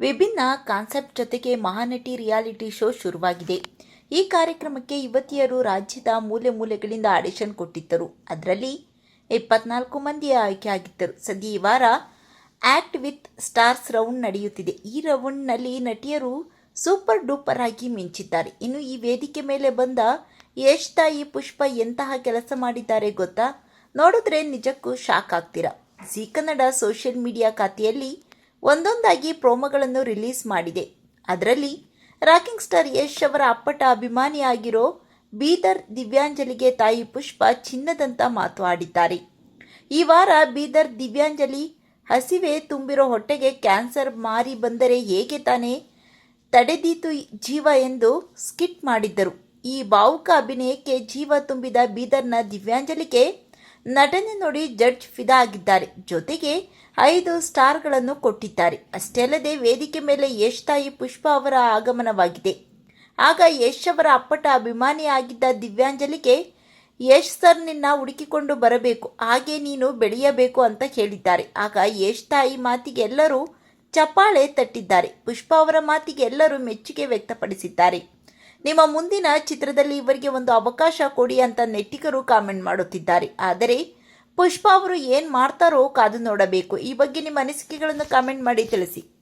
ವಿಭಿನ್ನ ಕಾನ್ಸೆಪ್ಟ್ ಜೊತೆಗೆ Mahanati reality show ಶುರುವಾಗಿದೆ. ಈ ಕಾರ್ಯಕ್ರಮಕ್ಕೆ ಯುವತಿಯರು ರಾಜ್ಯದ ಮೂಲೆ ಮೂಲೆಗಳಿಂದ ಆಡಿಷನ್ ಕೊಟ್ಟಿದ್ದರು. ಅದರಲ್ಲಿ ಇಪ್ಪತ್ನಾಲ್ಕು ಮಂದಿ ಆಯ್ಕೆಯಾಗಿದ್ದರು. ಸದ್ಯ ಈ ವಾರ ಆಕ್ಟ್ ವಿತ್ ಸ್ಟಾರ್ಸ್ ರೌಂಡ್ ನಡೆಯುತ್ತಿದೆ. ಈ ರೌಂಡ್ನಲ್ಲಿ ನಟಿಯರು ಸೂಪರ್ ಡೂಪರ್ ಆಗಿ ಮಿಂಚಿದ್ದಾರೆ. ಇನ್ನು ಈ ವೇದಿಕೆ ಮೇಲೆ ಬಂದ ಯಶ್ ತಾಯಿ ಪುಷ್ಪ ಎಂತಹ ಕೆಲಸ ಮಾಡಿದ್ದಾರೆ ಗೊತ್ತಾ? ನೋಡಿದ್ರೆ ನಿಜಕ್ಕೂ ಶಾಕ್ ಆಗ್ತೀರಾ? ಜಿ ಕನ್ನಡ ಸೋಷಿಯಲ್ ಮೀಡಿಯಾ ಖಾತೆಯಲ್ಲಿ ಒಂದೊಂದಾಗಿ ಪ್ರೋಮೋಗಳನ್ನು ರಿಲೀಸ್ ಮಾಡಿದೆ. ಅದರಲ್ಲಿ ರಾಕಿಂಗ್ ಸ್ಟಾರ್ ಯಶ್ ಅವರ ಅಪ್ಪಟ ಅಭಿಮಾನಿಯಾಗಿರೋ ಬೀದರ್ ದಿವ್ಯಾಂಜಲಿಗೆ ತಾಯಿ ಪುಷ್ಪ ಚಿನ್ನದಂತ ಮಾತು ಆಡಿದ್ದಾರೆ. ಈ ವಾರ ಬೀದರ್ ದಿವ್ಯಾಂಜಲಿ ಹಸಿವೆ ತುಂಬಿರೋ ಹೊಟ್ಟೆಗೆ ಕ್ಯಾನ್ಸರ್ ಮಾರಿ ಬಂದರೆ ಹೇಗೆ ತಾನೇ ತಡೆದೀತು ಜೀವ ಎಂದು ಸ್ಕಿಟ್ ಮಾಡಿದ್ದರು. ಈ ಭಾವುಕ ಅಭಿನಯಕ್ಕೆ ಜೀವ ತುಂಬಿದ ಬೀದರ್ನ ದಿವ್ಯಾಂಜಲಿಗೆ ನಟನೆ ನೋಡಿ ಜಡ್ಜ್ ಫಿದಾ ಆಗಿದ್ದಾರೆ. ಜೊತೆಗೆ ಐದು ಸ್ಟಾರ್ಗಳನ್ನು ಕೊಟ್ಟಿದ್ದಾರೆ. ಅಷ್ಟೇ ಅಲ್ಲದೆ ವೇದಿಕೆ ಮೇಲೆ ಯಶ್ ತಾಯಿ ಪುಷ್ಪ ಅವರ ಆಗಮನವಾಗಿದೆ. ಆಗ ಯಶ್ ಅವರ ಅಪ್ಪಟ ಅಭಿಮಾನಿಯಾಗಿದ್ದ ದಿವ್ಯಾಂಜಲಿಗೆ ಯಶ್ ಸರ್ ನಿನ್ನ ಹುಡುಕಿಕೊಂಡು ಬರಬೇಕು. ಹಾಗೆ ನೀನು ಬೆಳೆಯಬೇಕು ಅಂತ ಹೇಳಿದ್ದಾರೆ. ಆಗ ಯಶ್ ತಾಯಿ ಮಾತಿಗೆ ಎಲ್ಲರೂ ಚಪ್ಪಾಳೆ ತಟ್ಟಿದ್ದಾರೆ. ಪುಷ್ಪ ಅವರ ಮಾತಿಗೆ ಎಲ್ಲರೂ ಮೆಚ್ಚುಗೆ ವ್ಯಕ್ತಪಡಿಸಿದ್ದಾರೆ. ನಿಮ್ಮ ಮುಂದಿನ ಚಿತ್ರದಲ್ಲಿ ಇವರಿಗೆ ಒಂದು ಅವಕಾಶ ಕೊಡಿ ಅಂತ ನೆಟ್ಟಿಗರು ಕಾಮೆಂಟ್ ಮಾಡುತ್ತಿದ್ದಾರೆ. ಆದರೆ ಪುಷ್ಪ ಅವರು ಏನು ಮಾಡ್ತಾರೋ ಕಾದು ನೋಡಬೇಕು. ಈ ಬಗ್ಗೆ ನಿಮ್ಮ ಅನಿಸಿಕೆಗಳನ್ನು ಕಾಮೆಂಟ್ ಮಾಡಿ ತಿಳಿಸಿ.